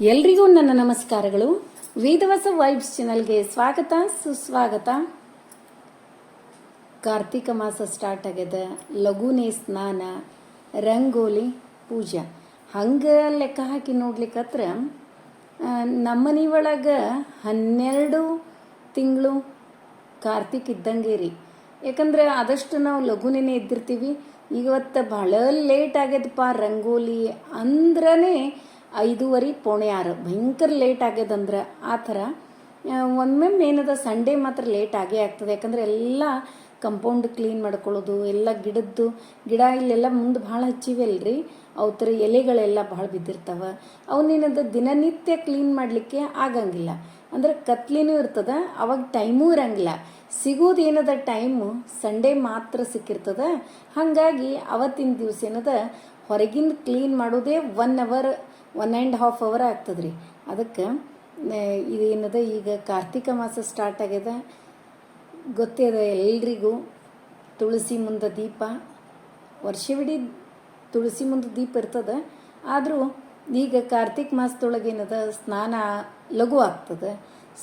ಎಲ್ರಿಗೂ ನನ್ನ ನಮಸ್ಕಾರಗಳು. ವೇದವಸ ವೈಬ್ಸ್ ಚಾನಲ್ಗೆ ಸ್ವಾಗತ, ಸುಸ್ವಾಗತ. ಕಾರ್ತಿಕ ಮಾಸ ಸ್ಟಾರ್ಟ್ ಆಗ್ಯದ. ಲಘುನೇ ಸ್ನಾನ, ರಂಗೋಲಿ, ಪೂಜಾ. ಹಂಗೆ ಲೆಕ್ಕ ಹಾಕಿ ನೋಡ್ಲಿಕ್ಕತ್ರ ನಮ್ಮನೆ ಒಳಗೆ ಹನ್ನೆರಡು ತಿಂಗಳು ಕಾರ್ತಿಕ್ ಇದ್ದಂಗೆ ರೀ. ಯಾಕಂದ್ರೆ ಆದಷ್ಟು ನಾವು ಲಘುನೇ ಇದ್ದಿರ್ತೀವಿ ಇವತ್ತು ಭಾಳ ಲೇಟ್ ಆಗ್ಯದಪ್ಪ ರಂಗೋಲಿ ಅಂದ್ರನೇ ಐದೂವರೆ, ಪೋಣೆ ಆರು. ಭಯಂಕರ ಲೇಟ್ ಆಗ್ಯದಂದ್ರೆ ಆ ಥರ ಒಮ್ಮೊಮ್ಮೆ ಏನದ ಸಂಡೇ ಮಾತ್ರ ಲೇಟ್ ಆಗೇ ಆಗ್ತದೆ. ಯಾಕಂದ್ರೆ ಎಲ್ಲ ಕಂಪೌಂಡ್ ಕ್ಲೀನ್ ಮಾಡ್ಕೊಳ್ಳೋದು, ಎಲ್ಲ ಗಿಡದ್ದು, ಗಿಡ ಇಲ್ಲೆಲ್ಲ ಮುಂದೆ ಭಾಳ ಹಚ್ಚಿವಲ್ರಿ. ಅವು ಥರ ಎಲೆಗಳೆಲ್ಲ ಭಾಳ ಬಿದ್ದಿರ್ತಾವೆ. ಅವನೇನದ ದಿನನಿತ್ಯ ಕ್ಲೀನ್ ಮಾಡಲಿಕ್ಕೆ ಆಗಂಗಿಲ್ಲ. ಅಂದ್ರೆ ಕತ್ಲಿನೂ ಇರ್ತದ, ಅವಾಗ ಟೈಮೂ ಇರಂಗಿಲ್ಲ. ಸಿಗೋದು ಏನದ ಟೈಮು ಸಂಡೇ ಮಾತ್ರ ಸಿಕ್ಕಿರ್ತದ. ಹಾಗಾಗಿ ಅವತ್ತಿನ ದಿವಸ ಏನದ, ಹೊರಗಿಂದ ಕ್ಲೀನ್ ಮಾಡೋದೇ one hour one and half hour ರೀ ಅದಕ್ಕೆ ಇದೇನದ ಈಗ ಕಾರ್ತಿಕ ಮಾಸ ಸ್ಟಾರ್ಟ್ ಆಗ್ಯದ. ಗೊತ್ತೇ ಅದ ಎಲ್ರಿಗೂ? ತುಳಸಿ ಮುಂದೆ ದೀಪ. ವರ್ಷವಿಡೀ ತುಳಸಿ ಮುಂದೆ ದೀಪ ಇರ್ತದೆ. ಆದರೂ ಈಗ ಕಾರ್ತಿಕ್ ಮಾಸದೊಳಗೇನದ ಸ್ನಾನ ಲಘು ಆಗ್ತದೆ.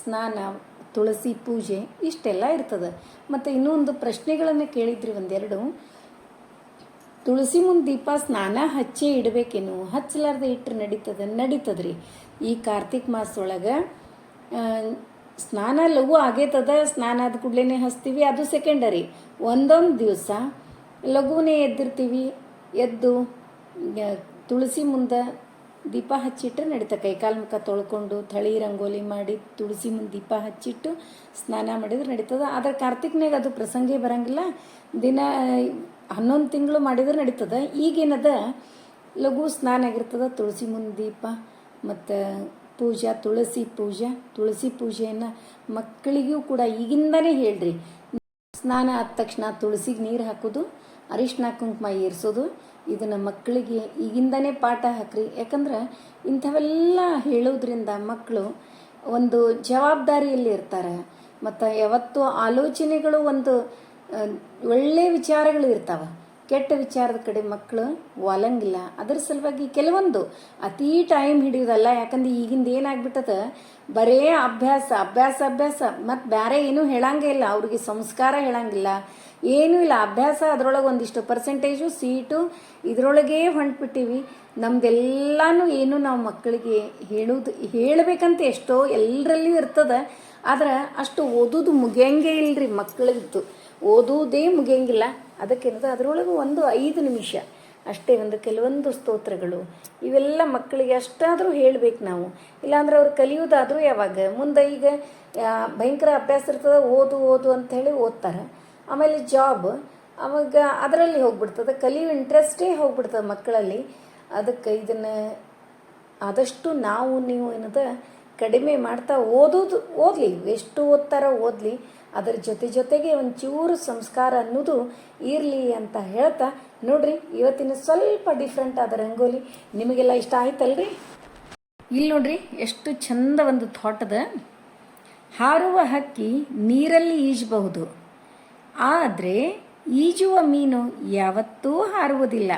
ಸ್ನಾನ, ತುಳಸಿ ಪೂಜೆ, ಇಷ್ಟೆಲ್ಲ ಇರ್ತದೆ. ಮತ್ತು ಇನ್ನೂ ಒಂದು ಪ್ರಶ್ನೆಗಳನ್ನು ಕೇಳಿದ್ರಿ ಒಂದೆರಡು. ತುಳಸಿ ಮುಂದೆ ದೀಪ ಸ್ನಾನ ಹಚ್ಚೇ ಇಡಬೇಕೇನು. ಹಚ್ಚಲಾರ್ದೆ ಇಟ್ಟರೆ ನಡೀತದ, ನಡೀತದ್ರಿ. ಈ ಕಾರ್ತಿಕ್ ಮಾಸದೊಳಗೆ ಸ್ನಾನ ಲಘು ಆಗೇತದ, ಸ್ನಾನ ಆದ ಕೂಡಲೇ ಹಚ್ತೀವಿ. ಅದು ಸೆಕೆಂಡರಿ ಒಂದೊಂದು ದಿವಸ ಲಘುನೇ ಎದ್ದಿರ್ತೀವಿ. ಎದ್ದು ತುಳಸಿ ಮುಂದೆ ದೀಪ ಹಚ್ಚಿಟ್ರೆ ನಡೀತ. ಕೈಕಾಲು ಮುಖ ತೊಳ್ಕೊಂಡು ಥಳಿ ರಂಗೋಲಿ ಮಾಡಿ ತುಳಸಿ ಮುಂದೆ ದೀಪ ಹಚ್ಚಿಟ್ಟು ಸ್ನಾನ ಮಾಡಿದ್ರೆ ನಡೀತದ. ಆದ್ರೆ ಕಾರ್ತಿಕ್ನಾಗ ಅದು ಪ್ರಸಂಗೇ ಬರಂಗಿಲ್ಲ. ದಿನ ಹನ್ನೊಂದು ತಿಂಗಳು ಮಾಡಿದ್ರೆ ನಡೀತದ. ಈಗೇನದ? ಲಘು ಸ್ನಾನ ಆಗಿರ್ತದ, ತುಳಸಿ ಮುಂದೆ ದೀಪ, ಮತ್ತು ಪೂಜಾ, ತುಳಸಿ ಪೂಜಾ, ತುಳಸಿ ಪೂಜೆಯನ್ನು ಮಕ್ಕಳಿಗೂ ಕೂಡ ಈಗಿಂದನೇ ಹೇಳ್ರಿ. ಸ್ನಾನ ಆದ ತಕ್ಷಣ ತುಳಸಿಗೆ ನೀರು ಹಾಕೋದು ಅರಿಶಿನ ಕುಂಕುಮ ಏರಿಸೋದು, ಇದನ್ನು ಮಕ್ಕಳಿಗೆ ಈಗಿಂದನೇ ಪಾಠ ಹಾಕ್ರಿ. ಯಾಕಂದ್ರೆ ಇಂಥವೆಲ್ಲ ಹೇಳೋದ್ರಿಂದ ಮಕ್ಕಳು ಒಂದು ಜವಾಬ್ದಾರಿಯಲ್ಲಿ ಇರ್ತಾರೆ ಮತ್ತು ಯಾವತ್ತೂ ಆಲೋಚನೆಗಳು ಒಂದು ಆ, ಒಳ್ಳೆ ವಿಚಾರಗಳು ಇರ್ತಾವೆ. ಕೆಟ್ಟ ವಿಚಾರದ ಕಡೆ ಮಕ್ಕಳು ಒಲಂಗಿಲ್ಲ. ಅದ್ರ ಸಲುವಾಗಿ ಕೆಲವೊಂದು ಅತಿ ಟೈಮ್ ಹಿಡಿಯೋದಲ್ಲ ಯಾಕಂದ್ರೆ ಈಗಿಂದ ಏನಾಗ್ಬಿಟ್ಟದ? ಬರೇ ಅಭ್ಯಾಸ ಅಭ್ಯಾಸ ಅಭ್ಯಾಸ. ಮತ್ತು ಬೇರೆ ಏನೂ ಹೇಳಂಗೇ ಇಲ್ಲ. ಅವ್ರಿಗೆ ಸಂಸ್ಕಾರ ಹೇಳಂಗಿಲ್ಲ. ಏನೂ ಇಲ್ಲ. ಅಭ್ಯಾಸ ಅದರೊಳಗೆ ಒಂದಿಷ್ಟು ಪರ್ಸೆಂಟೇಜು ಸೀಟು ಇದರೊಳಗೇ ಹೊಂಟ್ಬಿಟ್ಟಿವಿ. ನಮ್ದೆಲ್ಲನೂ ಏನು ನಾವು ಮಕ್ಕಳಿಗೆ ಹೇಳೋದು ಹೇಳಬೇಕಂತ ಎಷ್ಟೋ ಎಲ್ಲರಲ್ಲಿಯೂ ಇರ್ತದ. ಆದ್ರೆ ಅಷ್ಟು ಓದೋದು ಮುಗಿಯಂಗೇ ಇಲ್ರಿ ಮಕ್ಕಳಿದ್ದು ಓದೋದೇ ಮುಗಿಯಂಗಿಲ್ಲ. ಅದಕ್ಕೇನದು ಅದರೊಳಗೆ ಒಂದು ಐದು ನಿಮಿಷ. ಅಷ್ಟೇ ಒಂದು ಕೆಲವೊಂದು ಸ್ತೋತ್ರಗಳು. ಇವೆಲ್ಲ ಮಕ್ಕಳಿಗೆ ಅಷ್ಟಾದರೂ ಹೇಳಬೇಕು ನಾವು. ಇಲ್ಲಾಂದ್ರೆ ಅವ್ರು ಕಲಿಯೋದಾದರೂ ಯಾವಾಗ? ಮುಂದೆ ಈಗ ಭಯಂಕರ ಅಭ್ಯಾಸ ಇರ್ತದೆ, ಓದು ಓದು ಅಂತ ಹೇಳಿ ಓದ್ತಾರೆ. ಆಮೇಲೆ ಜಾಬ್ ಅವಾಗ ಅದರಲ್ಲಿ ಹೋಗ್ಬಿಡ್ತದೆ. ಕಲಿಯೋ ಇಂಟ್ರೆಸ್ಟೇ ಹೋಗ್ಬಿಡ್ತದೆ ಮಕ್ಕಳಲ್ಲಿ. ಅದಕ್ಕೆ ಇದನ್ನು ಆದಷ್ಟು ನಾವು, ನೀವು ಏನದ ಕಡಿಮೆ ಮಾಡ್ತಾ ಓದೋದು, ಓದಲಿ. ಎಷ್ಟು ಓದ್ತಾರೋ ಓದಲಿ. ಅದರ ಜೊತೆ ಜೊತೆಗೆ ಒಂಚೂರು ಸಂಸ್ಕಾರ ಅನ್ನೋದು ಇರಲಿ ಅಂತ ಹೇಳ್ತಾ, ನೋಡ್ರಿ, ಇವತ್ತಿನ ಸ್ವಲ್ಪ ಡಿಫ್ರೆಂಟ್ ಆದ ರಂಗೋಲಿ ನಿಮಗೆಲ್ಲ ಇಷ್ಟ ಆಯ್ತಲ್ರಿ? ಇಲ್ಲಿ ನೋಡ್ರಿ, ಎಷ್ಟು ಚಂದ ಒಂದು ಥಾಟದ. ಹಾರುವ ಹಕ್ಕಿ ನೀರಲ್ಲಿ ಈಜಬಹುದು. ಆದರೆ, ಈಜುವ ಮೀನು ಯಾವತ್ತೂ ಹಾರುವುದಿಲ್ಲ.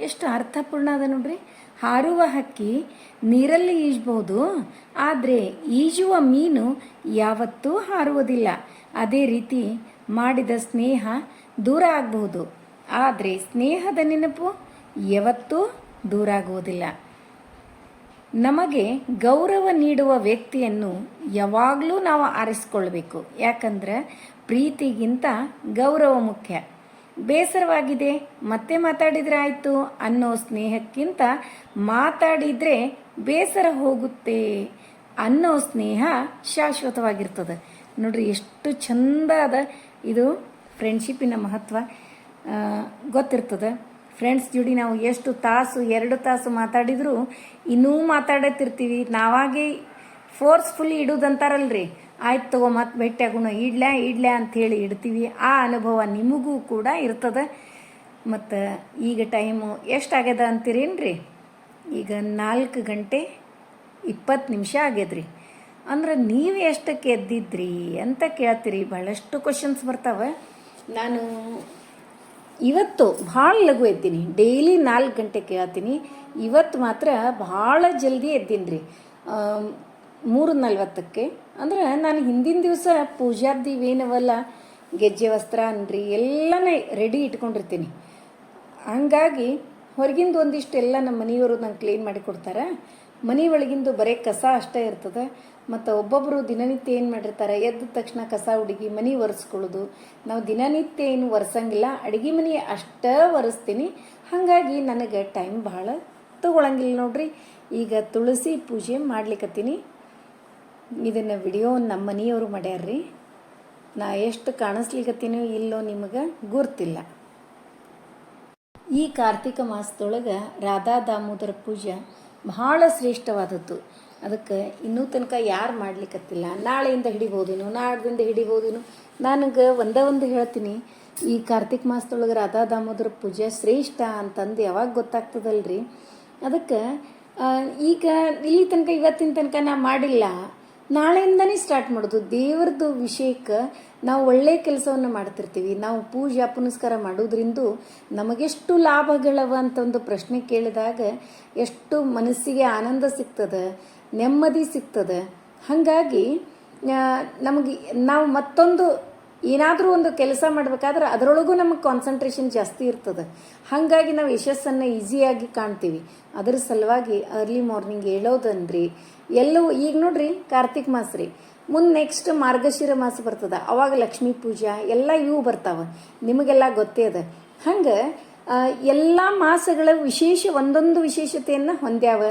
ಎಷ್ಟು ಅರ್ಥಪೂರ್ಣ ಅದ ನೋಡ್ರಿ. ಹಾರುವ ಹಕ್ಕಿ ನೀರಲ್ಲಿ ಈಜಬಹುದು, ಆದರೆ ಈಜುವ ಮೀನು ಯಾವತ್ತೂ ಹಾರುವುದಿಲ್ಲ. ಅದೇ ರೀತಿ ಮಾಡಿದ ಸ್ನೇಹ ದೂರ ಆಗಬಹುದು. ಆದರೆ ಸ್ನೇಹದ ನೆನಪು ಯಾವತ್ತೂ ದೂರ ಆಗುವುದಿಲ್ಲ. ನಮಗೆ ಗೌರವ ನೀಡುವ ವ್ಯಕ್ತಿಯನ್ನು ಯಾವಾಗಲೂ ನಾವು ಆರಿಸಿಕೊಳ್ಬೇಕು. ಯಾಕಂದ್ರೆ ಪ್ರೀತಿಗಿಂತ ಗೌರವ ಮುಖ್ಯ. ಬೇಸರವಾಗಿದೆ, ಮತ್ತೆ ಮಾತಾಡಿದ್ರೆ ಆಯಿತು ಅನ್ನೋ ಸ್ನೇಹಕ್ಕಿಂತ ಮಾತಾಡಿದ್ರೆ ಬೇಸರ ಹೋಗುತ್ತೆ ಅನ್ನೋ ಸ್ನೇಹ ಶಾಶ್ವತವಾಗಿರ್ತದೆ. ನೋಡ್ರಿ, ಎಷ್ಟು ಚಂದ ಅದ ಇದು ಫ್ರೆಂಡ್ಶಿಪ್ಪಿನ ಮಹತ್ವ. ಗೊತ್ತಿರ್ತದೆ. ಫ್ರೆಂಡ್ಸ್ ಜೋಡಿ ನಾವು ಎಷ್ಟು ತಾಸು, ಎರಡು ತಾಸು ಮಾತಾಡಿದರೂ ಇನ್ನೂ ಮಾತಾಡತ್ತಿರ್ತೀವಿ ನಾವಾಗೆ ಫೋರ್ಸ್ಫುಲಿ ಇಡೋದಂತಾರಲ್ರಿ. ಆಯ್ತು ತಗೋ ಮತ್ತೆ ಭೇಟಿ ಆಗೋಣ ಇಡ್ಲ್ಯಾ ಇಡ್ಲ್ಯಾ ಅಂಥೇಳಿ ಇಡ್ತೀವಿ. ಆ ಅನುಭವ ನಿಮಗೂ ಕೂಡ ಇರ್ತದೆ. ಮತ್ತು ಈಗ ಟೈಮು ಎಷ್ಟಾಗ್ಯದ ಅಂತೀರೇನ್ರಿ? ಈಗ ನಾಲ್ಕು ಗಂಟೆ ಇಪ್ಪತ್ತು ನಿಮಿಷ ಆಗ್ಯದ್ರಿ. ಅಂದ್ರೆ ನೀವು ಎಷ್ಟಕ್ಕೆ ಎದ್ದಿದ್ರಿ ಅಂತ ಕೇಳ್ತೀರಿ. ಭಾಳಷ್ಟು ಕ್ವಶನ್ಸ್ ಬರ್ತಾವೆ. ನಾನು ಇವತ್ತು ಭಾಳ ಲಘು ಎದ್ದೀನಿ. ಡೈಲಿ ನಾಲ್ಕು ಗಂಟೆ ಕೇಳ್ತೀನಿ. ಇವತ್ತು ಮಾತ್ರ ಭಾಳ ಜಲ್ದಿ ಎದ್ದೀನಿ ರೀ ಮೂರು ನಲ್ವತ್ತಕ್ಕೆ. ಅಂದ್ರೆ ನಾನು ಹಿಂದಿನ ದಿವಸ ಪೂಜಾರ್ದಿ ಇವೇನವಲ್ಲ ಗೆಜ್ಜೆ ವಸ್ತ್ರ ಅನ್ರಿ ಎಲ್ಲನೇ ರೆಡಿ ಇಟ್ಕೊಂಡಿರ್ತೀನಿ. ಹಂಗಾಗಿ ಹೊರಗಿಂದ ಒಂದಿಷ್ಟು ಎಲ್ಲ ನಮ್ಮ ಮನೆಯವರು ನಂಗೆ ಕ್ಲೀನ್ ಮಾಡಿ ಕೊಡ್ತಾರೆ. ಮನೆ ಒಳಗಿಂದು ಬರೀ ಕಸ ಅಷ್ಟೇ ಇರ್ತದೆ. ಮತ್ತು ಒಬ್ಬೊಬ್ಬರು ದಿನನಿತ್ಯ ಏನು ಮಾಡಿರ್ತಾರೆ? ಎದ್ದ ತಕ್ಷಣ ಕಸ ಹುಡುಗಿ ಮನೆ ಒರೆಸ್ಕೊಳ್ಳೋದು. ನಾವು ದಿನನಿತ್ಯ ಏನು ಒರೆಸಂಗಿಲ್ಲ. ಅಡುಗೆ ಮನೆ ಅಷ್ಟೇ ಒರೆಸ್ತೀನಿ. ಹಾಗಾಗಿ ನನಗೆ ಟೈಮ್ ಭಾಳ ತಗೊಳಂಗಿಲ್ಲ ನೋಡ್ರಿ. ಈಗ ತುಳಸಿ ಪೂಜೆ ಮಾಡ್ಲಿಕ್ಕತ್ತೀನಿ ಇದನ್ನು ವಿಡಿಯೋ ನಮ್ಮ ಮನೆಯವರು ಮಾಡ್ಯಾರ್ರಿ. ನಾ ಎಷ್ಟು ಕಾಣಿಸ್ಲಿಕ್ಕತ್ತೀನಿ ಇಲ್ಲೋ ನಿಮಗೆ ಗುರ್ತಿಲ್ಲ ಈ ಕಾರ್ತಿಕ ಮಾಸದೊಳಗೆ ರಾಧಾ ದಾಮೋದರ ಪೂಜೆ ಬಹಳ ಶ್ರೇಷ್ಠವಾದದ್ದು. ಅದಕ್ಕೆ ಇನ್ನೂ ತನಕ ಯಾರು ಮಾಡ್ಲಿಕ್ಕತ್ತಿಲ್ಲ ನಾಳೆಯಿಂದ ಹಿಡಿಬೋದೇನು, ನಾಡ್ದಿಂದ ಹಿಡಿಬೋದೇನು, ನನಗೆ ಒಂದೇ ಒಂದು ಹೇಳ್ತೀನಿ. ಈ ಕಾರ್ತಿಕ್ ಮಾಸದೊಳಗೆ ರಾಧಾ ದಾಮೋದರ ಪೂಜೆ ಶ್ರೇಷ್ಠ ಅಂತಂದು ಯಾವಾಗ ಗೊತ್ತಾಗ್ತದಲ್ರಿ? ಅದಕ್ಕೆ ಈಗ ಇಲ್ಲಿ ತನಕ ಇವತ್ತಿನ ತನಕ ನಾ ಮಾಡಿಲ್ಲ. ನಾಳೆಯಿಂದನೇ ಸ್ಟಾರ್ಟ್ ಮಾಡೋದು. ದೇವರದ್ದು ವಿಷಯಕ್ಕೆ ನಾವು ಒಳ್ಳೆಯ ಕೆಲಸವನ್ನು ಮಾಡ್ತಿರ್ತೀವಿ. ನಾವು ಪೂಜೆ ಪುನಸ್ಕಾರ ಮಾಡೋದ್ರಿಂದ ನಮಗೆಷ್ಟು ಲಾಭಗಳವ ಅಂತ ಒಂದು ಪ್ರಶ್ನೆ ಕೇಳಿದಾಗ ಎಷ್ಟು ಮನಸ್ಸಿಗೆ ಆನಂದ ಸಿಗ್ತದೆ, ನೆಮ್ಮದಿ ಸಿಗ್ತದೆ. ಹಾಗಾಗಿ ನಮಗೆ ನಾವು ಮತ್ತೊಂದು ಏನಾದರೂ ಒಂದು ಕೆಲಸ ಮಾಡಬೇಕಾದ್ರೆ ಅದರೊಳಗೂ ನಮಗೆ ಕಾನ್ಸಂಟ್ರೇಷನ್ ಜಾಸ್ತಿ ಇರ್ತದೆ. ಹಾಗಾಗಿ ನಾವು ಯಶಸ್ಸನ್ನು ಈಸಿಯಾಗಿ ಕಾಣ್ತೀವಿ. ಅದರ ಸಲುವಾಗಿ ಅರ್ಲಿ ಮಾರ್ನಿಂಗ್ ಹೇಳೋದನ್ರಿ ಎಲ್ಲವೂ ಈಗ ನೋಡ್ರಿ ಕಾರ್ತಿಕ್ ಮಾಸ ರೀ. ಮುಂದೆ ನೆಕ್ಸ್ಟ್ ಮಾರ್ಗಶಿರ ಮಾಸ ಬರ್ತದೆ. ಅವಾಗ ಲಕ್ಷ್ಮೀ ಪೂಜಾ, ಎಲ್ಲ ಇವು ಬರ್ತಾವೆ. ನಿಮಗೆಲ್ಲ ಗೊತ್ತೇ ಅದ. ಹಂಗೆ ಎಲ್ಲ ಮಾಸಗಳ ವಿಶೇಷ ಒಂದೊಂದು ವಿಶೇಷತೆಯನ್ನು ಹೊಂದ್ಯಾವ.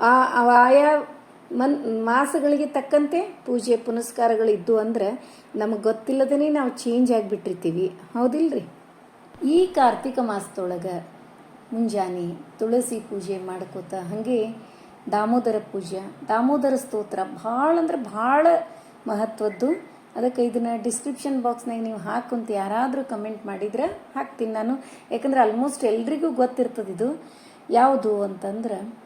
ಆಯಾ ಮನ್ ಮಾಸಗಳಿಗೆ ತಕ್ಕಂತೆ ಪೂಜೆ ಪುನಸ್ಕಾರಗಳು ಇದ್ದು ಅಂದ್ರೆ ನಮಗೆ ಗೊತ್ತಿಲ್ಲದೇ ನಾವು ಚೇಂಜ್ ಆಗಿಬಿಟ್ಟಿರ್ತೀವಿ. ಹೌದಿಲ್ರಿ? ಈ ಕಾರ್ತಿಕ ಮಾಸದೊಳಗೆ ಮುಂಜಾನೆ ತುಳಸಿ ಪೂಜೆ ಮಾಡ್ಕೋತ ಹಾಗೆ ದಾಮೋದರ ಪೂಜೆ. ದಾಮೋದರ ಸ್ತೋತ್ರ ಭಾಳ ಅಂದ್ರೆ ಭಾಳ ಮಹತ್ವದ್ದು. ಅದಕ್ಕೆ ಇದನ್ನು ಡಿಸ್ಕ್ರಿಪ್ಷನ್ ಬಾಕ್ಸ್ನಾಗ ನೀವು ಹಾಕುಂತ ಯಾರಾದರೂ ಕಮೆಂಟ್ ಮಾಡಿದ್ರೆ ಹಾಕ್ತೀನಿ ನಾನು. ಯಾಕಂದ್ರೆ ಆಲ್ಮೋಸ್ಟ್ ಎಲ್ರಿಗೂ ಗೊತ್ತಿರ್ತದೆ ಇದು ಯಾವುದು ಅಂತಂದ್ರೆ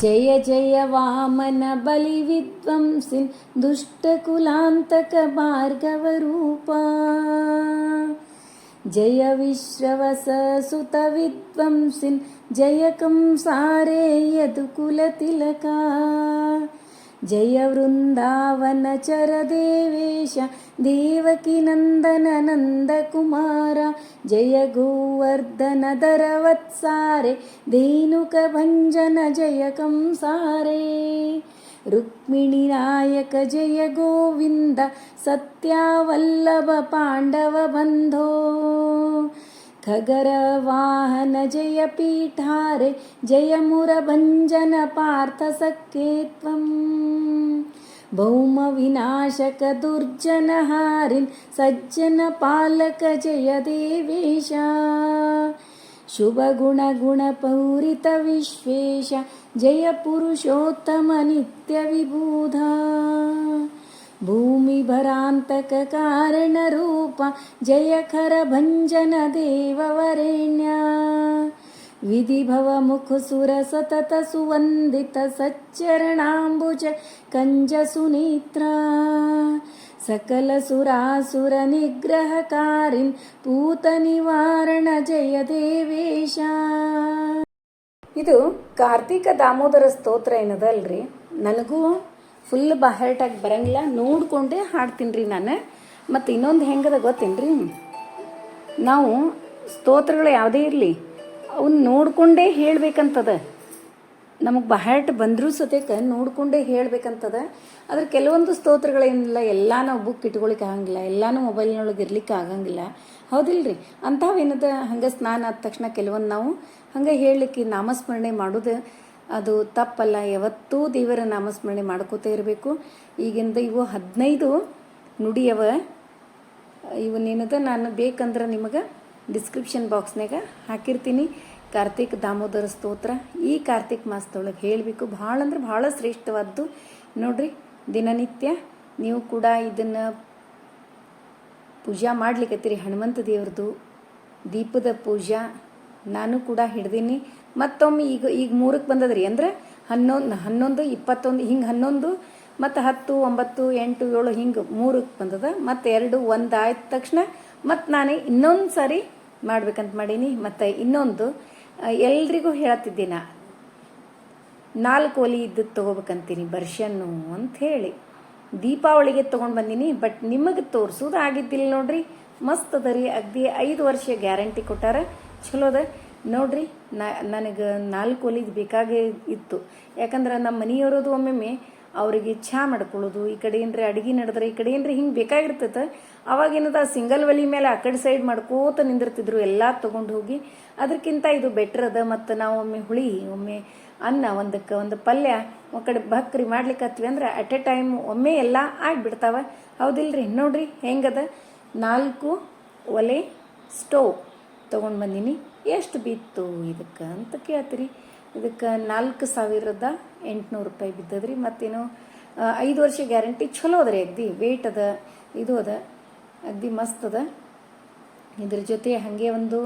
జయ జయ వామన బలి విద్వంసిన్ దుష్టకులాంతక భార్గవరూప జయ విశ్రవస సుత విద్వంసిన్ జయ కంసారే యదుకుల తిలకా. जय वृन्दावनचरदेवेश देवेश जय गोवर्धनधरवत्सारे धेनुकभञ्जन जय कंसारे रुक्मिणीनायक जय गोविन्द सत्यावल्लभ पाण्डवबन्धो खगरवाहन जयपीठारे जय मुरभञ्जन पार्थसख्येत्वं भौमविनाशकदुर्जन हारिन् सज्जनपालक जय देवेश शुभगुणगुणपूरितविश्वेश। जयपुरुषोत्तमनित्यविबुधा। ಭೌಮ ಭರಾಂತಕ ಕಾರಣ ರೂಪ ಜಯ ಖರ ಭಂಜನ ದೇವವರೆಣ್ಯ ವಿಧಿಭವ ಮುಖ ಸುರ ಸತತ ಸುವಂದಿತ ಸಚ್ಚರಣಾಂಬುಜ ಕಂಜ ಸುನೇತ್ರ. ಸಕಲ ಸುರಾಸುರ ನಿಗ್ರಹಕಾರಿನ್ ಪೂತ ನಿವಾರಣ ಜಯ ದೇವೇಶ. ಇದು ಕಾರ್ತಿಕ ದಾಮೋದರ ಸ್ತೋತ್ರ ಏನದಲ್ರಿ? ನನಗೂ ಫುಲ್ ಬಹರ್ಟಾಗಿ ಬರಂಗಿಲ್ಲ. ನೋಡ್ಕೊಂಡೇ ಹಾಡ್ತೀನಿ ರೀ ನಾನು. ಮತ್ತು ಇನ್ನೊಂದು ಹೆಂಗದ ಗೊತ್ತೇನ್ರಿ? ನಾವು ಸ್ತೋತ್ರಗಳು ಯಾವುದೇ ಇರಲಿ ಅವನ್ನ ನೋಡ್ಕೊಂಡೇ ಹೇಳ್ಬೇಕಂತದ. ನಮಗೆ ಬಹರ್ಟ್ ಬಂದರೂ ಸತೇಕ ನೋಡ್ಕೊಂಡೇ ಹೇಳ್ಬೇಕಂತದ. ಅದ್ರ ಕೆಲವೊಂದು ಸ್ತೋತ್ರಗಳೇನಿಲ್ಲ, ಎಲ್ಲ ನಾವು ಬುಕ್ ಇಟ್ಕೊಳಿಕ್ಕೆ ಆಗಂಗಿಲ್ಲ, ಎಲ್ಲನೂ ಮೊಬೈಲ್ನೊಳಗೆ ಇರ್ಲಿಕ್ಕೆ ಆಗಂಗಿಲ್ಲ. ಹೌದಿಲ್ರಿ? ಅಂಥವೇನದ ಹಂಗೆ ಸ್ನಾನ ಆದ ತಕ್ಷಣ ಕೆಲವೊಂದು ನಾವು ಹಂಗೆ ಹೇಳಲಿಕ್ಕೆ ನಾಮಸ್ಮರಣೆ ಮಾಡೋದು. ಅದು ತಪ್ಪಲ್ಲ. ಯಾವತ್ತೂ ದೇವರ ನಾಮಸ್ಮರಣೆ ಮಾಡ್ಕೋತಾ ಇರಬೇಕು. ಈಗಿಂದ ಇವು ಹದಿನೈದು ನುಡಿಯವ. ಇವನ್ನೇನದ ನಾನು ಬೇಕಂದ್ರೆ ನಿಮಗೆ ಡಿಸ್ಕ್ರಿಪ್ಷನ್ ಬಾಕ್ಸ್ನಾಗ ಹಾಕಿರ್ತೀನಿ. ಕಾರ್ತಿಕ್ ದಾಮೋದರ ಸ್ತೋತ್ರ. ಈ ಕಾರ್ತಿಕ್ ಮಾಸದೊಳಗೆ ಹೇಳಬೇಕು. ಭಾಳ ಅಂದ್ರೆ ಭಾಳ ಶ್ರೇಷ್ಠವಾದ್ದು. ನೋಡ್ರಿ, ದಿನನಿತ್ಯ ನೀವು ಕೂಡ ಇದನ್ನು ಪೂಜಾ ಮಾಡ್ಲಿಕ್ಕತ್ತೀರಿ ಹನುಮಂತ ದೇವ್ರದ್ದು ದೀಪದ ಪೂಜಾ. ನಾನು ಕೂಡ ಹಿಡ್ದೀನಿ. ಮತ್ತೊಮ್ಮೆ ಈಗ ಈಗ ಮೂರಕ್ಕೆ ಬಂದದ್ರಿ ಅಂದ್ರೆ ಹನ್ನೊಂದು ಹನ್ನೊಂದು, ಇಪ್ಪತ್ತೊಂದು, ಹಿಂಗೆ ಹನ್ನೊಂದು, ಮತ್ತು ಹತ್ತು, ಒಂಬತ್ತು, ಎಂಟು, ಏಳು, ಹಿಂಗೆ ಮೂರಕ್ಕೆ ಬಂದದ. ಮತ್ತು ಎರಡು ಒಂದು ಆಯ್ತ ತಕ್ಷಣ ಮತ್ತು ನಾನು ಇನ್ನೊಂದು ಸಾರಿ ಮಾಡ್ಬೇಕಂತ ಮಾಡೀನಿ. ಮತ್ತು ಇನ್ನೊಂದು ಎಲ್ರಿಗೂ ಹೇಳತ್ತಿದ್ದೀನ ನಾ ನಾಲ್ಕು ಒಲಿ ಇದ್ದದ್ದು ತೊಗೋಬೇಕಂತೀನಿ ಬರ್ಷನ್ನು ಅಂತ ಹೇಳಿ. ದೀಪಾವಳಿಗೆ ತೊಗೊಂಡು ಬಂದೀನಿ, ಬಟ್ ನಿಮಗೆ ತೋರಿಸೋದು ಆಗಿದ್ದಿಲ್ಲ ನೋಡ್ರಿ. ಮಸ್ತ್ ಅದ ರೀ ಅಗ್ದಿ ಐದು ವರ್ಷ ಗ್ಯಾರಂಟಿ ಕೊಟ್ಟಾರ. ಚಲೋ ಅದ ನೋಡ್ರಿ ನನಗೆ ನಾಲ್ಕು ಒಲಿದು ಬೇಕಾಗೇ ಇತ್ತು. ಯಾಕಂದ್ರೆ ನಮ್ಮ ಮನೆಯವರದು ಒಮ್ಮೊಮ್ಮೆ ಅವರಿಗೆ ಚಾ ಮಾಡ್ಕೊಳ್ಳೋದು, ಈ ಕಡೆ ಏನ್ರಿ ಅಡುಗೆ ನಡೆದ್ರೆ, ಈ ಕಡೆ ಏನ್ರಿ ಹಿಂಗೆ ಬೇಕಾಗಿರ್ತೈತೆ. ಅವಾಗೇನದ ಸಿಂಗಲ್ ಒಲಿ ಮೇಲೆ ಆ ಕಡೆ ಸೈಡ್ ಮಾಡ್ಕೋತ ನಿಂದಿರ್ತಿದ್ರು, ಎಲ್ಲ ತೊಗೊಂಡು ಹೋಗಿ. ಅದಕ್ಕಿಂತ ಇದು ಬೆಟ್ರ್ ಅದ. ಮತ್ತು ನಾವು ಒಮ್ಮೆ ಹುಳಿ, ಒಮ್ಮೆ ಅನ್ನ, ಒಂದಕ್ಕೆ ಒಂದು ಪಲ್ಯ, ಒಂದು ಕಡೆ ಭಕ್ರಿ ಮಾಡ್ಲಿಕ್ಕೆ ಅಂದ್ರೆ ಅಟ್ ಎ ಟೈಮ್ ಒಮ್ಮೆ ಎಲ್ಲ ಆಗಿಬಿಡ್ತಾವ. ಹೌದಿಲ್ರಿ? ನೋಡ್ರಿ ಹೆಂಗದ? ನಾಲ್ಕು ಒಲೆ ಸ್ಟೋವ್ ತೊಗೊಂಡು ಬಂದೀನಿ. ಎಷ್ಟು ಬಿತ್ತು ಇದಕ್ಕೆ ಅಂತ ಕೇಳ್ತೀರಿ. ಇದಕ್ಕೆ ನಾಲ್ಕು ಸಾವಿರದ ಎಂಟುನೂರು ರೂಪಾಯಿ ಬಿದ್ದದ್ರಿ. ಮತ್ತೇನು ಐದು ವರ್ಷ ಗ್ಯಾರಂಟಿ ಚಲೋ ಅದ ಅಗ್ದಿ. ವೇಟ್ ಅದ, ಇದು ಅದ, ಅಗ್ದಿ ಮಸ್ತ್ ಅದ. ಇದ್ರ ಜೊತೆ ಹಾಗೆ ಒಂದು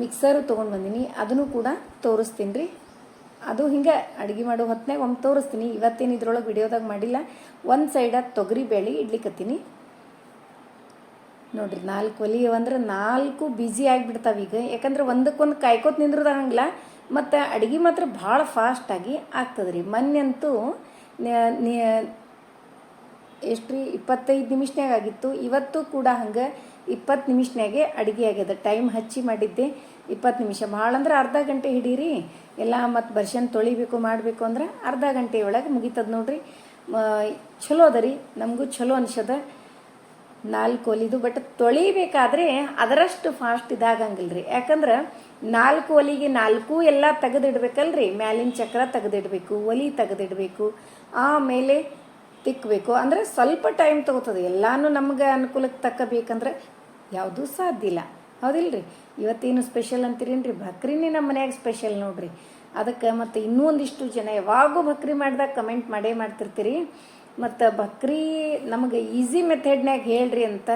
ಮಿಕ್ಸರು ತೊಗೊಂಡು ಬಂದೀನಿ. ಅದನ್ನು ಕೂಡ ತೋರಿಸ್ತೀನಿ ರೀ ಅದು ಹಿಂಗೆ ಅಡುಗೆ ಮಾಡೋ ಹೊತ್ತಿನಾಗ ಒಮ್ಮೆ ತೋರಿಸ್ತೀನಿ. ಇವತ್ತೇನು ಇದ್ರೊಳಗೆ ವಿಡಿಯೋದಾಗ ಮಾಡಿಲ್ಲ. ಒಂದು ಸೈಡಾಗಿ ತೊಗರಿ ಬೇಳೆ ಇಡ್ಲಿಕ್ಕತ್ತೀನಿ ನೋಡ್ರಿ, ನಾಲ್ಕು ಒಲಿ ಅಂದ್ರೆ ನಾಲ್ಕು ಬ್ಯುಸಿ ಆಗಿಬಿಡ್ತಾವೆ ಈಗ. ಯಾಕಂದ್ರೆ ಒಂದಕ್ಕೊಂದು ಕಾಯ್ಕೋತ ನಿಂದ್ರದಾಗಂಗಿಲ್ಲ ಮತ್ತು ಅಡುಗೆ ಮಾತ್ರ ಭಾಳ ಫಾಸ್ಟಾಗಿ ಆಗ್ತದೆ ರೀ ಮೊನ್ನೆ ಅಂತೂ ಎಷ್ಟು ರೀ ಇಪ್ಪತ್ತೈದು ನಿಮಿಷನಾಗ ಆಗಿತ್ತು. ಇವತ್ತು ಕೂಡ ಹಂಗೆ ಇಪ್ಪತ್ತು ನಿಮಿಷನಾಗೆ ಅಡುಗೆ ಆಗ್ಯದ. ಟೈಮ್ ಹಚ್ಚಿ ಮಾಡಿದ್ದೆ ಇಪ್ಪತ್ತು ನಿಮಿಷ. ಭಾಳ ಅಂದ್ರೆ ಅರ್ಧ ಗಂಟೆ ಹಿಡೀರಿ. ಎಲ್ಲ ಮತ್ತು ಬರ್ಷನ್ ತೊಳಿಬೇಕು, ಮಾಡಬೇಕು ಅಂದ್ರೆ ಅರ್ಧ ಗಂಟೆ ಒಳಗೆ ಮುಗೀತದ ನೋಡ್ರಿ. ಚಲೋ ಅದ ರೀ. ನಮಗೂ ಚಲೋ ಅನ್ಸದ. ನಾಲ್ಕು ಒಲಿದು ಬಟ್ ತೊಳಿಬೇಕಾದ್ರೆ ಅದರಷ್ಟು ಫಾಸ್ಟ್ ಇದಾಗಂಗಿಲ್ಲ ಯಾಕಂದ್ರೆ ನಾಲ್ಕು ಒಲಿಗೆ ನಾಲ್ಕು ಎಲ್ಲ ತೆಗೆದಿಡ್ಬೇಕಲ್ರಿ. ಮ್ಯಾಲಿನ ಚಕ್ರ ತೆಗೆದಿಡ್ಬೇಕು, ಒಲಿ ತೆಗೆದಿಡ್ಬೇಕು, ಆಮೇಲೆ ತಿಕ್ಕಬೇಕು ಅಂದರೆ ಸ್ವಲ್ಪ ಟೈಮ್ ತಗೋತದೆ. ಎಲ್ಲಾನು ನಮ್ಗೆ ಅನುಕೂಲಕ್ಕೆ ತಕ್ಕಬೇಕಂದ್ರೆ ಯಾವುದೂ ಸಾಧ್ಯ ಇಲ್ಲ. ಹೌದಿಲ್ರಿ? ಇವತ್ತೇನು ಸ್ಪೆಷಲ್ ಅಂತೀರೇನ್ರಿ? ಬಕ್ರಿನೇ ನಮ್ಮ ಮನ್ಯಾಗ ಸ್ಪೆಷಲ್ ನೋಡ್ರಿ. ಅದಕ್ಕೆ ಮತ್ತು ಇನ್ನೂ ಒಂದಿಷ್ಟು ಜನ ಯಾವಾಗೂ ಬಕ್ರಿ ಮಾಡಿದಾಗ ಕಮೆಂಟ್ ಮಾಡೇ ಮಾಡ್ತಿರ್ತೀರಿ. ಮತ್ತು ಬಕ್ರಿ ನಮಗೆ ಈಸಿ ಮೆಥಡ್ನ್ಯಾಗ ಹೇಳ್ರಿ ಅಂತ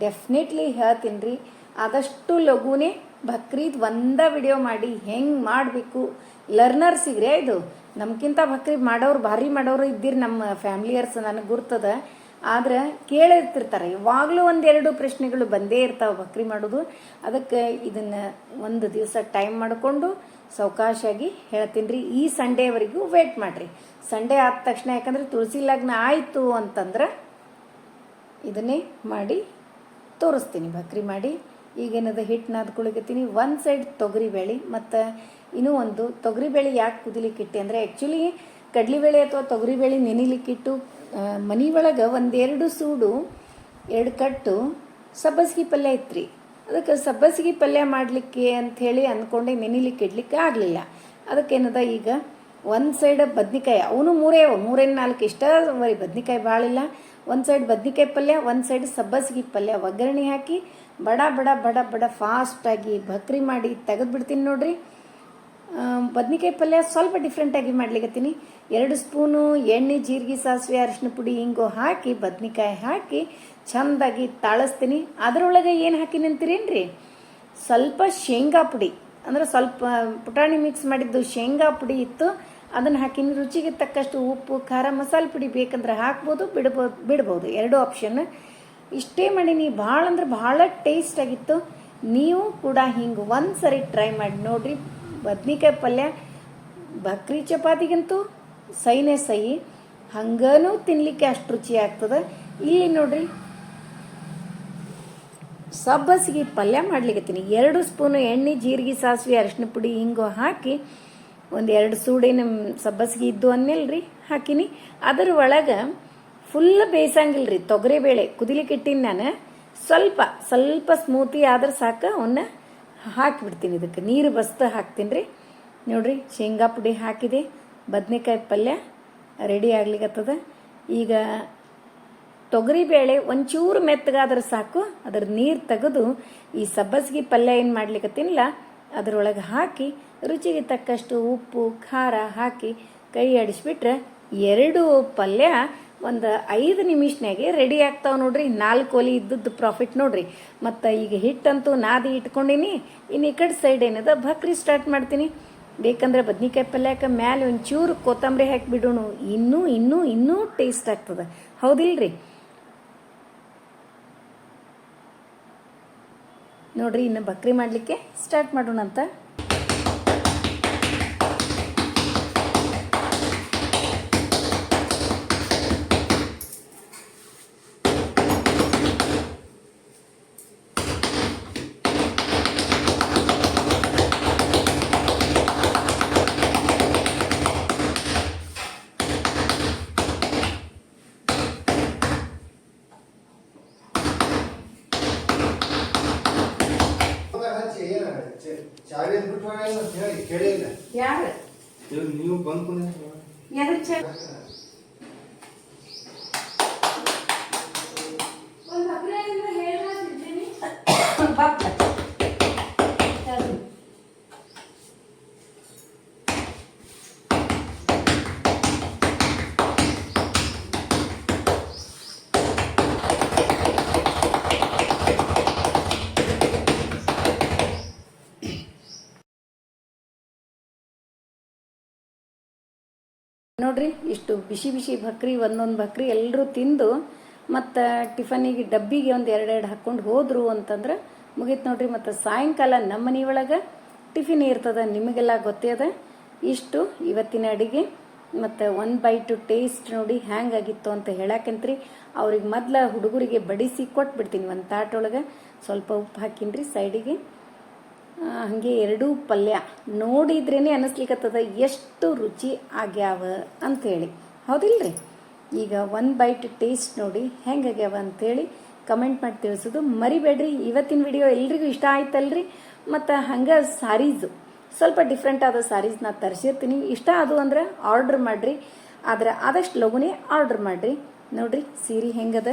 ಡೆಫಿನೆಟ್ಲಿ ಹೇಳ್ತೀನಿ ರೀ ಆದಷ್ಟು ಲಘುನೇ ಬಕ್ರೀದ್ ಒಂದ ವಿಡಿಯೋ ಮಾಡಿ ಹೆಂಗೆ ಮಾಡಬೇಕು ಲರ್ನರ್ಸಿಗ್ರಿ ಇದು. ನಮ್ಗಿಂತ ಬಕ್ರೀದ್ ಮಾಡೋರು ಭಾರಿ ಮಾಡೋರು ಇದ್ದೀರಿ ನಮ್ಮ ಫ್ಯಾಮಿಲಿಯರ್ಸ್ ನನಗೆ ಗುರ್ತದ. ಆದ್ರೆ ಕೇಳಿರ್ತಿರ್ತಾರೆ. ಯಾವಾಗಲೂ ಒಂದೆರಡು ಪ್ರಶ್ನೆಗಳು ಬಂದೇ ಇರ್ತಾವೆ ಬಕ್ರಿ ಮಾಡೋದು. ಅದಕ್ಕೆ ಇದನ್ನು ಒಂದು ದಿವಸ ಟೈಮ್ ಮಾಡಿಕೊಂಡು ಸಾವಕಾಶಾಗಿ ಹೇಳ್ತೀನಿ ರೀ ಈ ಸಂಡೇವರೆಗೂ ವೇಟ್ ಮಾಡಿರಿ. ಸಂಡೇ ಆದ ತಕ್ಷಣ ಯಾಕಂದ್ರೆ ತುಳಸಿ ಲಗ್ನ ಆಯಿತು ಅಂತಂದ್ರೆ ಇದನ್ನೇ ಮಾಡಿ ತೋರಿಸ್ತೀನಿ. ಬಕ್ರಿ ಮಾಡಿ. ಈಗೇನದ ಹಿಟ್ಟು ನಾದ್ಕೊಳಕತ್ತೀನಿ ಒಂದು ಸೈಡ್ ತೊಗರಿಬೇಳೆ ಮತ್ತು ಇನ್ನೂ ಒಂದು ತೊಗರಿಬೇಳೆ ಯಾಕೆ ಕುದಿಲಿಕ್ಕಿಟ್ಟೆ ಅಂದರೆ ಆ್ಯಕ್ಚುಲಿ ಕಡಲೆಬೇಳೆ ಅಥವಾ ತೊಗರಿಬೇಳೆ ನೆನಿಲಿಕ್ಕಿಟ್ಟು ಮನೆ ಒಳಗೆ ಒಂದೆರಡು ಸೂಡು, ಎರಡು ಕಟ್ಟು, ಸಬ್ಬಸ್ಗಿ ಪಲ್ಯ ಇತ್ತು ಅದಕ್ಕೆ ಸಬ್ಬಸ್ಗಿ ಪಲ್ಯ ಮಾಡಲಿಕ್ಕೆ ಅಂಥೇಳಿ ಅಂದ್ಕೊಂಡೆ ನೆನಿಲಿಕ್ಕೆ ಇಡ್ಲಿಕ್ಕೆ ಆಗಲಿಲ್ಲ. ಅದಕ್ಕೇನದ ಈಗ ಒಂದು ಸೈಡ್ ಬದ್ನಿಕಾಯಿ, ಅವನು ಮೂರೇ ಮೂರೇ ನಾಲ್ಕು ಇಷ್ಟ ಬರಿ ಬದ್ನಿಕಾಯಿ ಭಾಳಿಲ್ಲ ಒಂದು ಸೈಡ್ ಬದ್ನಿಕಾಯಿ ಪಲ್ಯ, ಒಂದು ಸೈಡ್ ಸಬ್ಬಸ್ಗಿ ಪಲ್ಯ ಒಗ್ಗರಣೆ ಹಾಕಿ ಬಡ ಬಡ ಬಡ ಬಡ ಫಾಸ್ಟಾಗಿ ಭಕ್ರಿ ಮಾಡಿ ತೆಗೆದ್ಬಿಡ್ತೀನಿ ನೋಡ್ರಿ. ಬದ್ನಿಕಾಯಿ ಪಲ್ಯ ಸ್ವಲ್ಪ ಡಿಫ್ರೆಂಟಾಗಿ ಮಾಡ್ಲಿಕ್ಕತ್ತೀನಿ ಎರಡು ಸ್ಪೂನು ಎಣ್ಣೆ, ಜೀರಿಗೆ, ಸಾಸಿವೆ ಅರಿಶಿನ ಪುಡಿ ಹಿಂಗು ಹಾಕಿ, ಬದ್ನಿಕಾಯಿ ಹಾಕಿ ಚಂದಾಗಿ ತಾಳಿಸ್ತೀನಿ. ಅದರೊಳಗೆ ಏನು ಹಾಕಿನಿ ಅಂತೀರೇನ್ರಿ? ಸ್ವಲ್ಪ ಶೇಂಗಾ ಪುಡಿ. ಅಂದ್ರೆ ಸ್ವಲ್ಪ ಪುಟಾಣಿ ಮಿಕ್ಸ್ ಮಾಡಿದ್ದು ಶೇಂಗಾ ಪುಡಿ ಇತ್ತು. ಅದನ್ನು ಹಾಕಿನಿ. ರುಚಿಗೆ ತಕ್ಕಷ್ಟು ಉಪ್ಪು, ಖಾರ, ಮಸಾಲೆ ಪುಡಿ ಬೇಕಂದ್ರೆ ಹಾಕ್ಬೋದು ಬಿಡ್ಬೋದು ಬಿಡ್ಬೋದು. ಎರಡು ಆಪ್ಷನ್ ಇಷ್ಟೇ ಮಾಡೀನಿ. ಭಾಳ ಅಂದ್ರೆ ಭಾಳ ಟೇಸ್ಟ್ ಆಗಿತ್ತು. ನೀವು ಕೂಡ ಹಿಂಗೆ ಒಂದು ಸರಿ ಟ್ರೈ ಮಾಡಿ ನೋಡ್ರಿ. ಬದ್ನಿಕಾಯಿ ಪಲ್ಯ, ಬಕ್ರಿ ಚಪಾತಿಗಂತೂ ಸೈನೇ ಸೈ. ಹಂಗನೂ ತಿನ್ನಲಿಕ್ಕೆ ಅಷ್ಟು ರುಚಿ ಆಗ್ತದೆ. ಇಲ್ಲಿ ನೋಡ್ರಿ ಸಬ್ಬಸಿಗೆ ಪಲ್ಯ ಮಾಡ್ಲಿಕತ್ತೀನಿ ಎರಡು ಸ್ಪೂನು ಎಣ್ಣೆ, ಜೀರಿಗೆ, ಸಾಸಿವೆ ಅರಿಶಿನ ಪುಡಿ ಹಿಂಗು ಹಾಕಿ ಒಂದು ಎರಡು ಸೂಡೇನು ಸಬ್ಬಸಿಗೆ ಇದ್ದು ಅನ್ನೆಲ್ರಿ, ಹಾಕಿನಿ. ಅದರ ಒಳಗೆ ಫುಲ್ ಬೇಯಿಸಂಗಿಲ್ಲ ರೀ ತೊಗರಿಬೇಳೆ. ಕುದಿಲಿಕ್ಕೆ ಇಟ್ಟಿನಿ ನಾನು ಸ್ವಲ್ಪ ಸ್ವಲ್ಪ ಸ್ಮೂತಿ ಆದ್ರೆ ಸಾಕು ಅವನ್ನ ಹಾಕಿಬಿಡ್ತೀನಿ ಇದಕ್ಕೆ. ನೀರು ಬಸ್ತ ಹಾಕ್ತೀನಿ ರೀ. ನೋಡ್ರಿ, ಶೇಂಗಾ ಪುಡಿ ಹಾಕಿದೆ. ಬದನೆಕಾಯಿ ಪಲ್ಯ ರೆಡಿ ಆಗ್ಲಿಕತ್ತದ. ಈಗ ತೊಗರಿಬೇಳೆ ಒಂಚೂರು ಮೆತ್ತಗಾದ್ರೆ ಸಾಕು. ಅದರ ನೀರು ತೆಗೆದು ಈ ಸಬ್ಬಸಿಗೆ ಪಲ್ಯ ಏನು ಮಾಡ್ಲಿಕತ್ತೀನಿಲ್ಲ, ಅದರೊಳಗೆ ಹಾಕಿ ರುಚಿಗೆ ತಕ್ಕಷ್ಟು ಉಪ್ಪು, ಖಾರ ಹಾಕಿ ಕೈ ಆಡಿಸ್ಬಿಟ್ರೆ ಎರಡು ಪಲ್ಯ ಒಂದು ಐದು ನಿಮಿಷನಾಗೆ ರೆಡಿ ಆಗ್ತಾವ ನೋಡ್ರಿ. ನಾಲ್ಕು ಒಲಿ ಇದ್ದದ್ದು ಪ್ರಾಫಿಟ್ ನೋಡ್ರಿ. ಮತ್ತು ಈಗ ಹಿಟ್ಟಂತೂ ನಾದಿ ಇಟ್ಕೊಂಡಿನಿ. ಇನ್ನು ಈ ಕಡೆ ಸೈಡ್ ಏನದ ಭಕ್ರಿ ಸ್ಟಾರ್ಟ್ ಮಾಡ್ತೀನಿ. ಬೇಕಂದ್ರೆ ಬದ್ನಿಕಾಯಿ ಪಲ್ಯಕ್ಕೆ ಮ್ಯಾಲೆ ಒಂಚೂರು ಕೊತ್ತಂಬರಿ ಹಾಕಿ ಬಿಡೋಣ. ಇನ್ನೂ ಇನ್ನೂ ಇನ್ನೂ ಟೇಸ್ಟ್ ಆಗ್ತದೆ. ಹೌದಿಲ್ರಿ? ನೋಡ್ರಿ ಇನ್ನು ಬಕ್ರಿ ಮಾಡಲಿಕ್ಕೆ ಸ್ಟಾರ್ಟ್ ಮಾಡೋಣ ಯಾರು? ನೀವು ಬಂದು ಯಾರು ಚ ನೋಡ್ರಿ, ಇಷ್ಟು ಬಿಸಿ ಬಿಸಿ ಭಕ್ರಿ, ಒಂದೊಂದು ಬಕ್ರಿ ಎಲ್ಲರೂ ತಿಂದು ಮತ್ತು ಟಿಫನಿಗೆ, ಡಬ್ಬಿಗೆ ಒಂದು ಎರಡೆರಡು ಹಾಕ್ಕೊಂಡು ಹೋದ್ರು ಅಂತಂದ್ರೆ ಮುಗೀತು ನೋಡ್ರಿ. ಮತ್ತು ಸಾಯಂಕಾಲ ನಮ್ಮ ಮನೆ ಒಳಗೆ ಟಿಫಿನ್ ಇರ್ತದೆ, ನಿಮಗೆಲ್ಲ ಗೊತ್ತೇ ಇಷ್ಟು ಇವತ್ತಿನ ಅಡುಗೆ. ಮತ್ತು ಒನ್ ಬೈಟು ಟೇಸ್ಟ್ ನೋಡಿ ಹ್ಯಾಂಗಾಗಿತ್ತು ಅಂತ ಹೇಳಕ್ಕಂತ್ರಿ ಅವ್ರಿಗೆ ಮೊದಲ ಹುಡುಗರಿಗೆ ಬಡಿಸಿ ಕೊಟ್ಬಿಡ್ತೀನಿ ಒಂದು ತಾಟೊಳಗೆ. ಸ್ವಲ್ಪ ಉಪ್ಪು ಹಾಕಿನ್ರಿ ಸೈಡಿಗೆ. ಹಂಗೆ ಎರಡೂ ಪಲ್ಯ ನೋಡಿದ್ರೇನೆ ಅನಿಸ್ಲಿಕ್ಕತ್ತದ ಎಷ್ಟು ರುಚಿ ಆಗ್ಯಾವ ಅಂಥೇಳಿ ಹೌದಿಲ್ರಿ? ಈಗ ಒನ್ ಬೈಟ್ ಟೇಸ್ಟ್ ನೋಡಿ ಹೆಂಗಾಗ್ಯಾವ ಅಂಥೇಳಿ ಕಮೆಂಟ್ ಮಾಡಿ ತಿಳಿಸೋದು ಮರಿಬೇಡ್ರಿ. ಇವತ್ತಿನ ವಿಡಿಯೋ ಎಲ್ರಿಗೂ ಇಷ್ಟ ಆಯ್ತಲ್ರಿ? ಮತ್ತು ಹಂಗೆ ಸಾರೀಸು ಸ್ವಲ್ಪ ಡಿಫ್ರೆಂಟ್ ಆದ ಸಾರೀಸ್ ನಾ ತರಿಸಿರ್ತೀನಿ. ಇಷ್ಟ ಅದು ಅಂದ್ರೆ ಆರ್ಡ್ರ್ ಮಾಡಿರಿ. ಆದ್ರೆ ಆದಷ್ಟು ಲಘುನೇ ಆರ್ಡ್ರ್ ಮಾಡಿರಿ. ನೋಡ್ರಿ ಸೀರೆ ಹೆಂಗದ?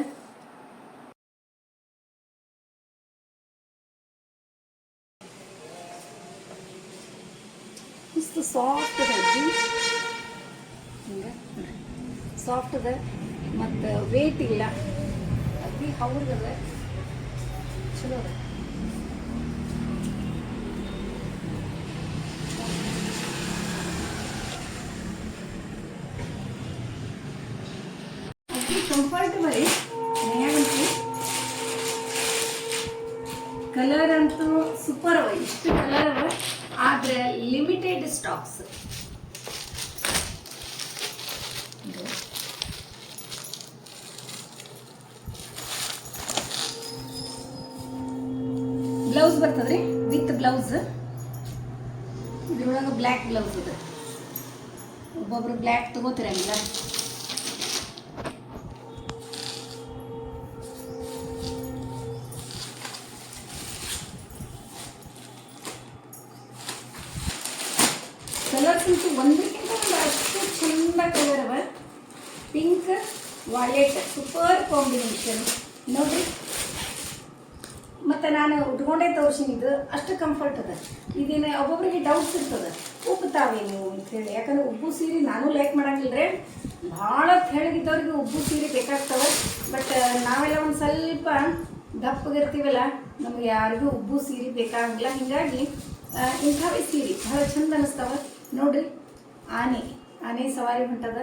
ಇಷ್ಟು ಸಾಫ್ಟ್ ಅದ ಹಿಂಗೆ? ಸಾಫ್ಟ್ ಅದ ಮತ್ತು ವೇಟ್ ಇಲ್ಲ. ಅತಿ ಹೌದದ ಚಲೋ ಅದ ಕಂಫರ್ಟಬಲ್ ಕಲರ್ ಅಂತೂ ಸೂಪರ್ ಇಷ್ಟು ಆದ್ರೆ ಲಿಮಿಟೆಡ್ ಸ್ಟಾಕ್ಸ್ ಬ್ಲೌಸ್ ಬರ್ತದ್ರಿ? ವಿತ್ ಬ್ಲೌಸ್ ಇದ್ರೊಳಗೆ ಬ್ಲ್ಯಾಕ್ ಬ್ಲೌಸ್ ಅದ ಒಬ್ಬೊಬ್ರು ಬ್ಲ್ಯಾಕ್ ತಗೋತಿರಂಗಿಲ್ಲ ಕಲರ್ಸ್ ಅಂತೂ ಒಂದಕ್ಕಿಂತ ಒಂದು ಅಷ್ಟು ಚಂದ ಕಲರ್ ಅವ ಪಿಂಕ್ ವಾಲೆಟ್ ಸೂಪರ್ ಕಾಂಬಿನೇಷನ್ ನೋಡ್ರಿ ಮತ್ತೆ ನಾನು ಉಟ್ಕೊಂಡೇ ತೋರಿಸಿದ್ದು ಅಷ್ಟು ಕಂಫರ್ಟ್ ಅದ ಇದೇನು ಒಬ್ಬೊಬ್ಬರಿಗೆ ಡೌಟ್ಸ್ ಇರ್ತದೆ. ಅಂತ ಹೇಳಿ. ಯಾಕಂದ್ರೆ ಉಬ್ಬು ಸೀರೆ ನಾನು ಲೈಕ್ ಮಾಡಂಗಿಲ್ರಿ. ಭಾಳ ತೆಳಗಿದ್ದವ್ರಿಗೆ ಉಬ್ಬು ಸೀರೆ ಬೇಕಾಗ್ತವೆ. ಬಟ್ ನಾವೆಲ್ಲ ಒಂದು ಸ್ವಲ್ಪ ದಪ್ಪಗಿರ್ತೀವಲ್ಲ, ನಮ್ಗೆ ಯಾರಿಗೂ ಉಬ್ಬು ಸೀರೆ ಬೇಕಾಗಿಲ್ಲ ಹಿಂಗಾಗಿ ಇಂಥವೇ ಸೀರೆ ಬಹಳ ಚಂದ ಅನಿಸ್ತಾವ. ನೋಡ್ರಿ, ಆನೆ ಆನೆ ಸವಾರಿ ಹೊಂಟದ.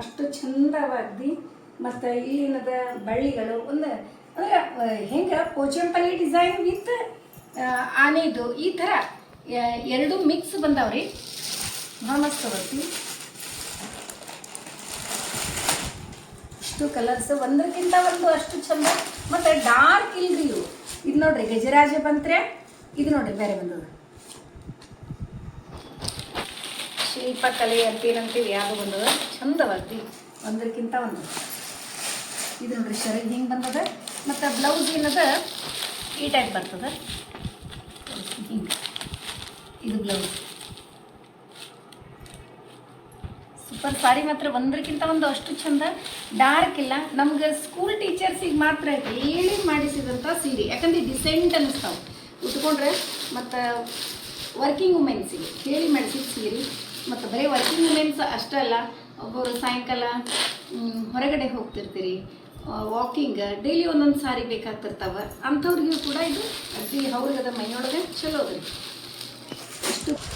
ಅಷ್ಟು ಚಂದವಾಗಿ, ಮತ್ತು ಇಲ್ಲಿನದ ಬಳ್ಳಿಗಳು, ಒಂದು, ಅಂದ್ರೆ ಹೆಂಗೆ, ಪೋಚಂಪಲ್ಲಿ ಡಿಸೈನ್ ವಿತ್ ಆನೆದು, ಈ ಥರ. ಎರಡು ಮಿಕ್ಸ್ ಬಂದಾವ್ರಿ. ಭಾಳ ಮಸ್ತ್ ಇಷ್ಟು ಕಲರ್ಸ್ ಒಂದಕ್ಕಿಂತ ಒಂದು ಅಷ್ಟು ಚಂದ. ಮತ್ತೆ ಡಾರ್ಕ್ ಇಲ್ರಿ ಇವು. ಇದು ನೋಡ್ರಿ, ಗಜರಾಜ ಬಂತ್ರೆ, ಇದು ನೋಡ್ರಿ, ಬೇರೆ ಬಂದದ. ಶಿಲ್ಪಕಲೆ ಅಂತೇನಂತೀವಿ ಯಾವುದು ಬಂದದ? ಚಂದವಾಗ್ತಿ ಒಂದಕ್ಕಿಂತ ಒಂದು. ಇದು ನೋಡ್ರಿ ಶರೀರ ಹಿಂಗೆ ಬಂದದ? ಮತ್ತು ಬ್ಲೌಸ್ ಏನದ? ಈ ಟೈಪ್ ಬರ್ತದ. ಹಿಂಗೆ ಇದು ಬ್ಲೌಸ್ ಸೂಪರ್ ಸಾರಿ ಮಾತ್ರ ಒಂದಕ್ಕಿಂತ ಒಂದು ಅಷ್ಟು ಚಂದ. ಡಾರ್ಕ್ ಇಲ್ಲ. ನಮ್ಗೆ ಸ್ಕೂಲ್ ಟೀಚರ್ಸಿಗೆ ಮಾತ್ರ ಹೇಳಿ ಮಾಡಿಸಿದಂಥ ಸೀರೆ ಯಾಕಂದ್ರೆ ಡಿಸೆಂಟ್ ಅನ್ನಿಸ್ತಾವೆ. ಉಟ್ಕೊಂಡ್ರೆ ಮತ್ತು ವರ್ಕಿಂಗ್ ವುಮೆನ್ಸಿಗೆ ಹೇಳಿ ಮಾಡಿಸಿದ ಸೀರೆ ಮತ್ತು ಬರೀ ವರ್ಕಿಂಗ್ ವುಮೆನ್ಸ್ ಅಷ್ಟೇ ಅಲ್ಲ. ಒಬ್ಬರು ಸಾಯಂಕಾಲ ಹೊರಗಡೆ ಹೋಗ್ತಿರ್ತೀರಿ. ವಾಕಿಂಗ್ ಡೈಲಿ ಒಂದೊಂದು ಸಾರಿ ಬೇಕಾಗ್ತಿರ್ತಾವ. ಅಂಥವ್ರಿಗೂ ಕೂಡ ಇದು ಅಡ್ಡಿ ಹೌದದ ಮೈನೊಳಗೆ ಚಲೋ ಅದ್ರಿ. ಇಷ್ಟು